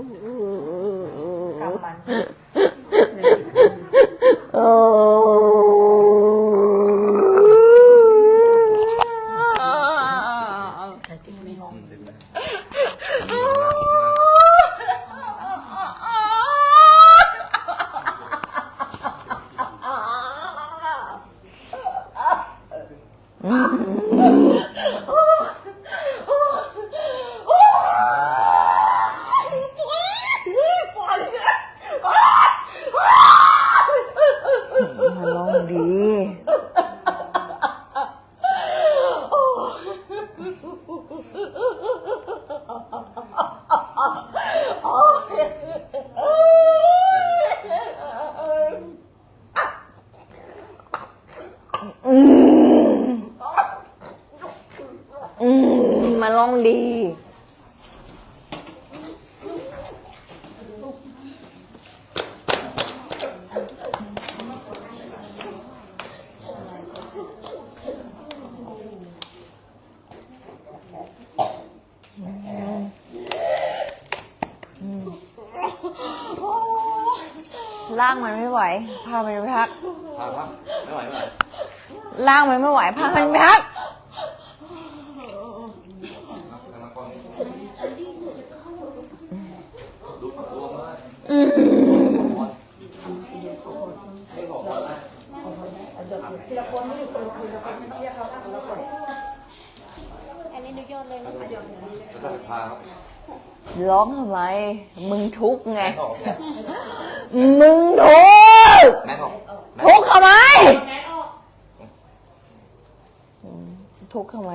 กำมัน มันร้องดี อืมอืมมันร้องดี ล่างมันไม่ไหวพามันไปพักพาครับไม่ไหวไม่ไหวล่างมันไม่ไหวพามันไปพักกำลังก่อนดูปากรวมเลยอืมให้บอกว่าอันนี้ดูยอดเลยนะจะต้องพาครับร้องทำไม มึงทุกข์ไงแม่ออกมึงทุกข์แม่ออกทุกข์ทำไมทุกข์ทำไม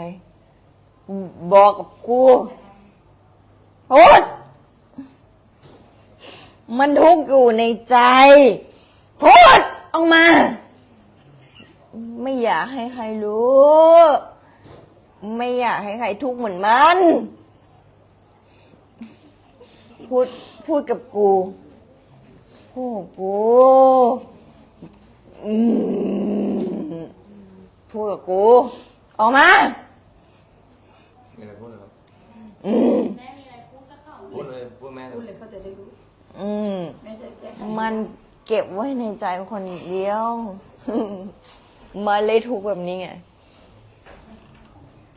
บอกกับกูพูดมันทุกข์อยู่ในใจพูดออกมา ไม่อยากให้ใครรู้ ไม่อยากให้ใครทุกข์เหมือนมัน พูดพูดกับกู พูดกับกูอืมพูดกับกู ออกมา มีอะไรพูดเลยครับอืมแม่มีอะไรพูดกับเขาพูดเลยพูดแม่เลยอืมมันเก็บไว้ในใจคนเดียวมันเลยทุกข์แบบนี้ไง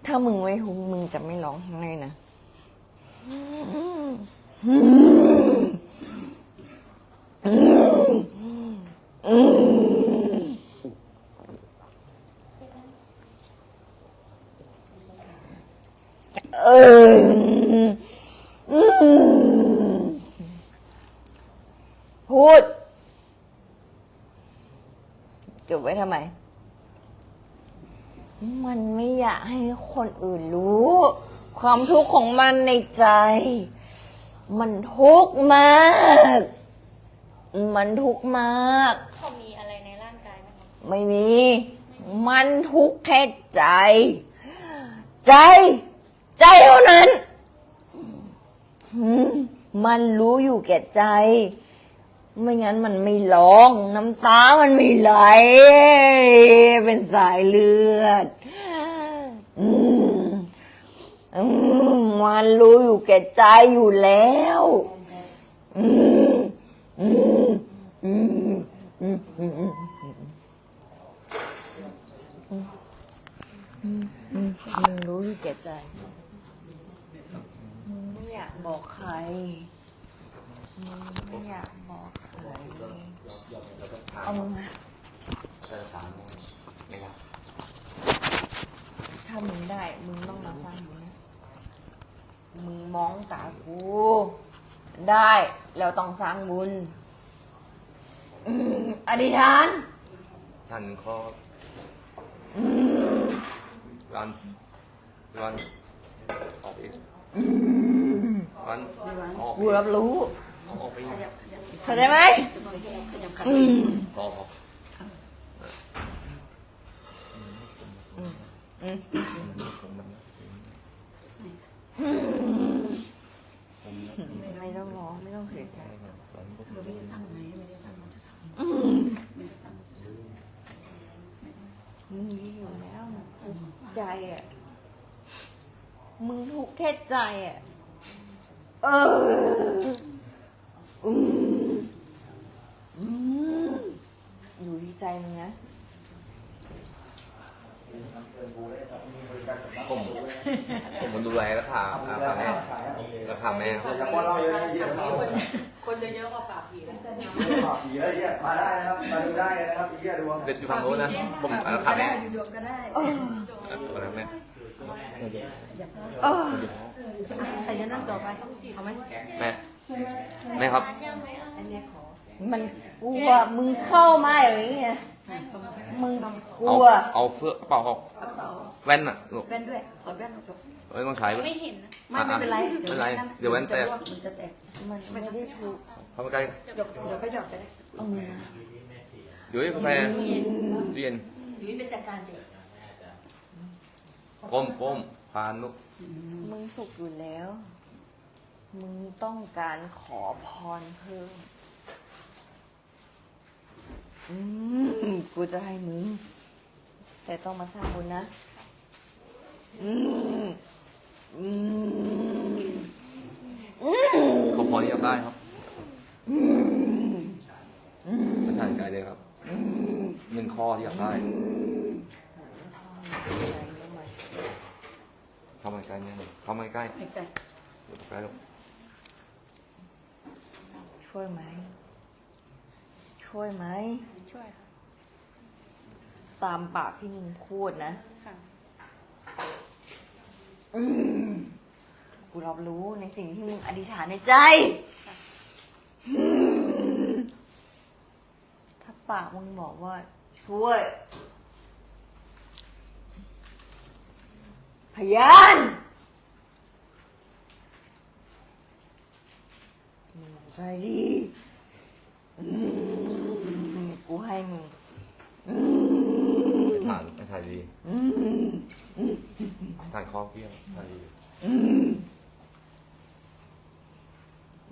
ถ้ามึงไม่ทุกข์มึงจะไม่ร้องไห้นะเอออืม พูด เก็บไว้ทำไม มันไม่อยากให้คนอื่นรู้ ความทุกข์ของมันในใจ มันทุกข์มาก มันทุกข์มาก เขามีอะไรในร่างกายไหมคะไม่มี มันทุกข์แค่ใจ ใจ ใจเท่านั้นหืมมันรู้อยู่แก่ใจ ไม่งั้นมันไม่ร้อง น้ำตามันไม่ไหล เป็นสายเลือดอืมอืมมันรู้อยู่แก่ใจอยู่แล้ว อืมอื มอืมอืมอืมอืมมึงรู้อยู่แก่ใจมึงไม่อยากบอกใครมึงไม่อยากบอกใครเอามึงมาเจอสามไม่รับถ้ามึงได้มึงต้องมาฟังมึงนะมึงมองตากู ได้แล้วต้องสร้างบุญ อืมอธิษฐานท่านข้อรันรันออกอีกรันออกกูรับรู้ออกไปอีกเข้าใจไหมอืมพอพออืมผมมันไม่ ต้องร้องไม่ต้องเสียใจ เราไม่ได้ตั้งไงไม่ได้ตั้งมันจะทำ อืม ไม่ได้ตั้ง มึงมีอยู่แล้วมึงทุกข์ใจอะ มึงทุกข์แค่ ใจอะเอออืมอืมอยู่ที่ใจมึงนะผมผมคนดูแลราคาราคาแม่ราคาแม่แต่พอเราเยอะๆเยอะๆคนเยอะๆก็ปากผีแล้วผีแล้วเนี่ยมาได้นะครับมาดูได้นะครับผีอะดูเด็ดอยู่ฝั่งโน้นนะผมราคาแม่อยู่ดวงก็ได้เออราคาแม่เออ ใครจะนั่งต่อไปเอาไหมแม่แม่ครับ อันนี้ขอมันกลัวมึงเข้ามาอย่างนี้ไงมึงกลัเอาวเอาเสื้อกระเป๋าออกกระเป๋าแว่นอะลูกแว่นด้วยถอดแว่นออกไม่ต้องใช้เว้ยไม่เห็นนะไม่ไม่เป็นไรไม่เป็นไรเดี๋ยวแว่นแตก มันจะแตกมันไม่ได้ถูกเข้ามาใกล้เดี๋ยวเดี๋ยวเขาหยอดไปได้เออนะอยู่ที่กาแฟตู้เย็นยุ้ยเป็นจัดการเด็กก้มก้มพานลูก มึงสุขอยู่แล้ว มึงต้องการขอพรเพิ่ม อืม กูจะให้มึง แต่ต้องมาสร้างบุญนะ อืม อืม อืมเขาพอที่จะได้ครับประทานใจเลยครับหนึ่งข้อที่อยากได้ เข้ามาใกล้เนี่ยหน่อยเข้ามาใกล้ไม่ใช่อยู่ใกล้ลูกช่วยไหม ช่วยไหม ช่วยค่ะตามปากที่มึงพูดนะค่ะ อืมกูรับรู้ในสิ่งที่มึงอธิษฐานในใจอืมถ้าปากมึงบอกว่า ช่วย พยานมึงใจดีอืมกูให้มึงอืมทานไม่ทานดีอืมทานข้อเกี้ยวทานดีอืม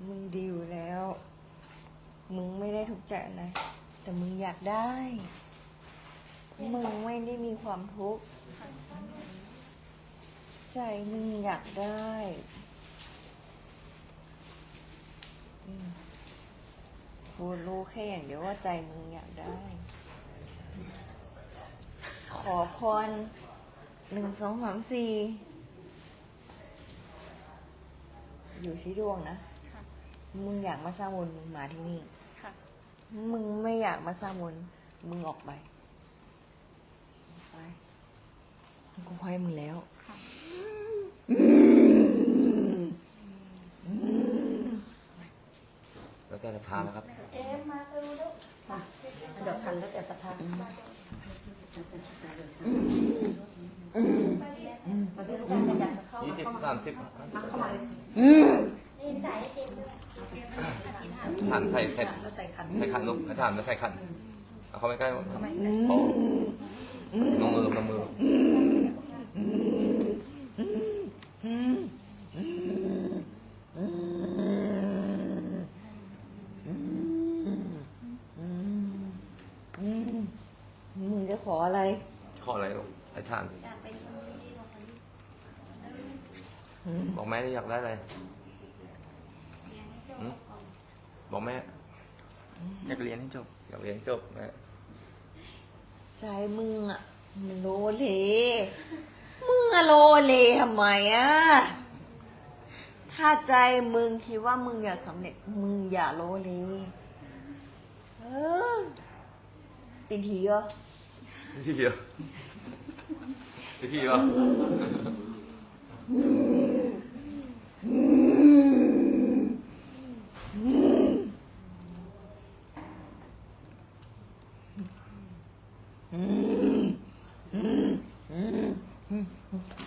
มึงดีอยู่แล้ว มึงไม่ได้ทุกข์ใจอะไรแต่มึงอยากได้ มึงไม่ได้มีความทุกข์ ใจมึงอยากได้อืมกูรู้แค่อย่างเดียวว่าใจมึงอยากได้ ขอพรหนึ่งสองสามสี่อยู่ที่ดวงนะค่ะมึงอยากมาสร้างบุญมึงมาที่นี่ค่ะมึงไม่อยากมาสร้างบุญมึงออกไป ไป กูให้มึงแล้ว ค่ะ แล้วแต่จะทานนะครับเอ๊ะมาดูดูหยอดทันแล้วแต่ศรัทธามาที่ลูกค้าอยากจะเข้ายี่มาสิบเข้ามาสามสิบเข้ามาเลยนี่จ่ายให้เต็มด้วยทานใส่ใส่แล้วใส่ขันใส่ขันลูกทานแล้วใส่ขันเอาเข้าไปใกล้เข้ามาโอ้ลงมือลงมืออืมมึงจะขออะไร ข้ออะไรลูกไอ้ทาน อยากเป็นคนดีๆของคนดีบอกแม่ที่อยากได้อะไรเรียนให้จบหืมบอกแม่ อยากเรียนให้จบ อยากเรียนให้จบแม่ใจมึงอะมันโลเลมึงอะโลเลทำไมอะถ้าใจมึงคิดว่ามึงอยากสำเร็จ มึงอย่าโลเลเออตินทีเหรอ ที่เดียว ที่เดียว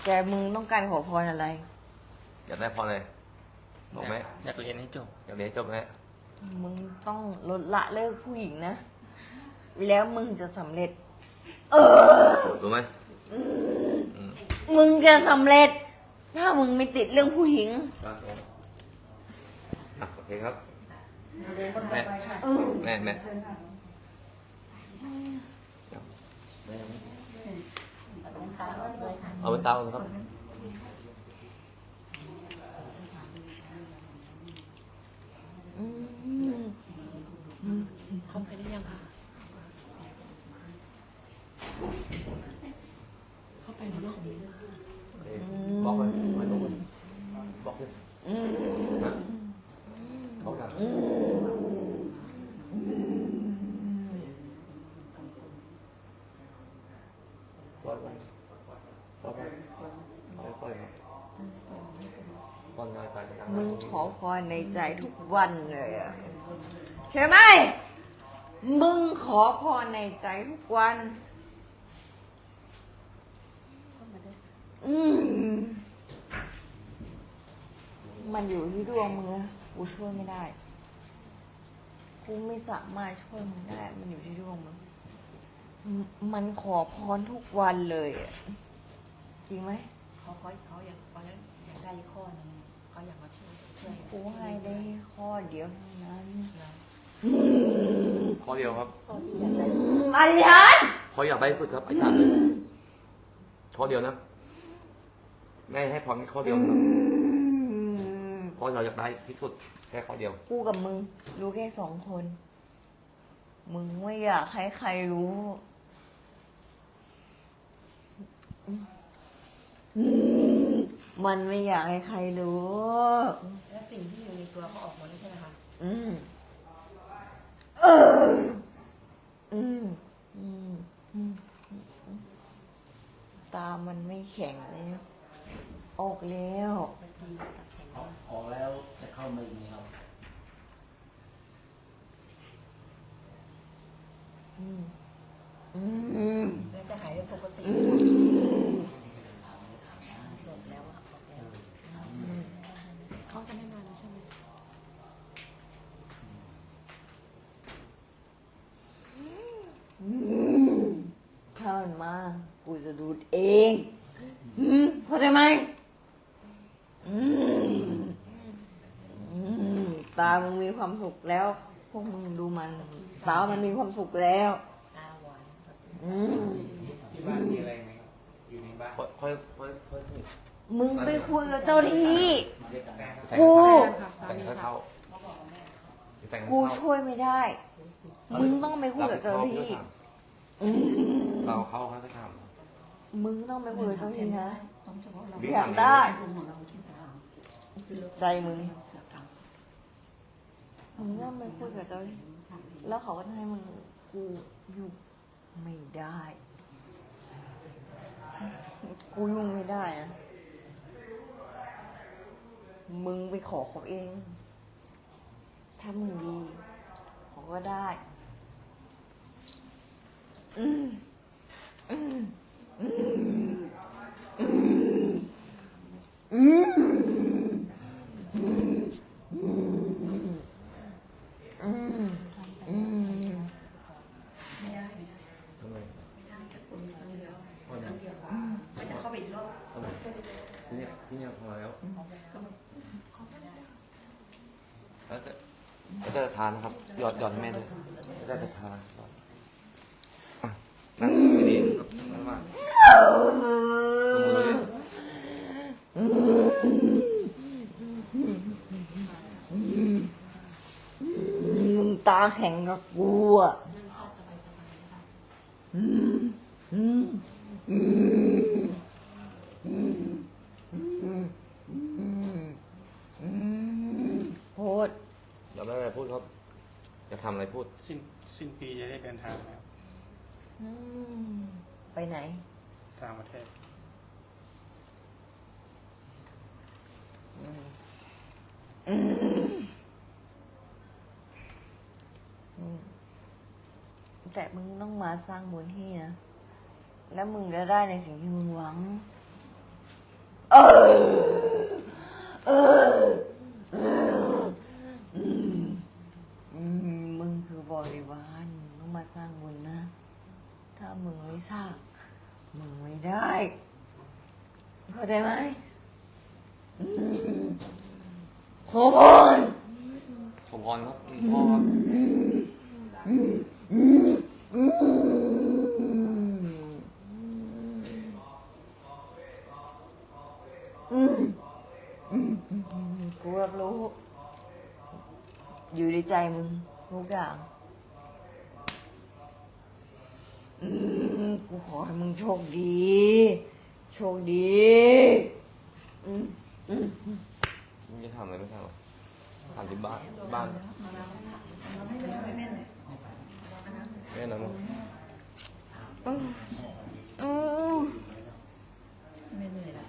แต่มึงต้องการขอพรอะไร อยากได้พอเลยบอกแม่อยากเรียนให้จบ อยากเรียนให้จบแม่มึงต้องลดละเลิกผู้หญิงนะ แล้วมึงจะสำเร็จ เออ รู้ไหม มึงจะสำเร็จ ถ้ามึงไม่ติดเรื่องผู้หญิงอะเคครับเรียนคนต่อไปค่ะแม่แม่ตัดน้ำตาลเลยค่ะเอาเป็นเตาครับ อืมเข้าไปได้ยังคะ เข้าไปในโลกของนี้เลยบอกไปม่รู้บอกเลยอืมนะเขาดับปล่อยไปปล่อยไปปล่อยไปปล่อยไปไปมึงขอคอยในใจทุกวันเลยอะใช่ไหมมึงขอพรในใจทุกวัน มันอยู่ที่ดวงมึงนะกูช่วยไม่ได้ กูไม่สามารถช่วยมึงได้ มันอยู่ที่ดวงมึงมมันขอพรทุกวันเลยอะจริงไหมเขาเขาเขาอยากเขาอยากได้อีกข้อหนึงเขาอยากมาช่วยช่วยกูให้ได้ข้อเดียวเท่านั้นข้อเดียวครับข้อที่อยากได้อธิษฐานข้ออยากได้ที่สุดครับไอ้ถามเลยข้อเดียวนะแม่ให้พรแค่ข้อเดียวครับ ข้อเราอยากได้ที่สุดแค่ข้อเดียว กูกับมึง รู้แค่สองคน มึงไม่อยากให้ใครรู้ มันไม่อยากให้ใครรู้ และสิ่งที่อยู่ในตัวเขาออกหมดแล้วใช่ไหมคะอืมเอออืมอืมอืมอืมตามันไม่แข็งแล้ว ออกแล้วบางทีตัดแขน ออกแล้วจะ เข้ามาอีกไหมครับอืมอืมแล้วจะหายเป็นปกติสดแล้วอะออกแล้วเขาจะไม่มาแล้วใช่ไหมอืมถ้ามันมากูจะดูดเองอืมเข้าใจไหมอืมอืม ตามึงมีความสุขแล้ว พวกมึงดูมัน ตามันมีความสุขแล้ว ตาหวานอืมที่บ้านมีอะไรไหมครับ อยู่ในบ้านค่อยค่อยค่อยค่อยมึงไปคุยกับเจ้าที่แต่งกูแต่งให้เขาแต่งให้กูเขาช่วยไม่ได้ มึงต้องไปคุยกับเจ้าที่อืมเราเขาเขาจะทมึงต้องไปคุยกับเจ้าที่นะต้องเฉพาะเราำอยากได้ของเราใช่ไหมคะใจมึงเสือกรร มมึงต้องไปคุยกับเจ้าที่แล้วเขาก็จะให้มึงกูอยู่ไม่ได้ กูยุ่งไม่ได้นะ มึงไปขอเขาเอง ถ้ามึงดีเขาก็ได้ อืมอืมอืมอืมอืมอืมอืม ไม่ได้ ทำไม ไม่ได้จะคุณครั้งเดียว ข้อไหน ครั้งเดียวไม่จะเข้าไปอีกรอบ ทำไมที่เนี่ยที่เนี่ยพอแล้ว ก็มันเข้าไม่ได้ แล้วจะแล้วจะทานนะครับ หยอดหยอดให้แม่ด้วยแล้วจะทานอะนั่งดีๆนั่งมามือดิมึงตาแข็งกับกูอะอืมอืมอืมอืมอืมอืมอืมโพด อยากได้อะไรพูดครับจะ ทำอะไรพูด สิ้นสิ้นปีจะได้เดินทางแล้วอืมไปไหน ต่างประเทศอืมอืมแต่มึงต้องมาสร้างบุญที่นะ แล้วมึงจะได้ในสิ่งที่มึงหวัง เออ เออเอออืมอืมมึงคือบริวารมึงต้องมาสร้างบุญนะ ถ้ามึงไม่สร้าง มึงไม่ได้ เข้า ใจไหมอืมขอพรรครับหลวงพ่อครับอืมอืมอืมอืมกูรับรู้ อยู่ในใจมึงทุกอย่างอืมกูขอให้มึงโชคดีโชคดีอืมอืมไม่ทำอะไรไม่ทำหรอกทำที่บ้านบ้านแม่นะมั้งอืมอืมไม่เหนื่อยละ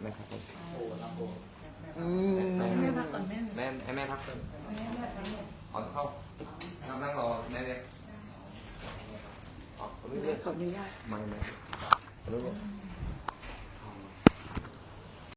แม่ครับผมอืมแม่พักก่อนแม่แม่ให้แม่พักเถอะขอเข้านั่งนั่งรอแม่เลยอ๋อไม่เรียก ขออนุญาตไม่ไม่ไม่รู้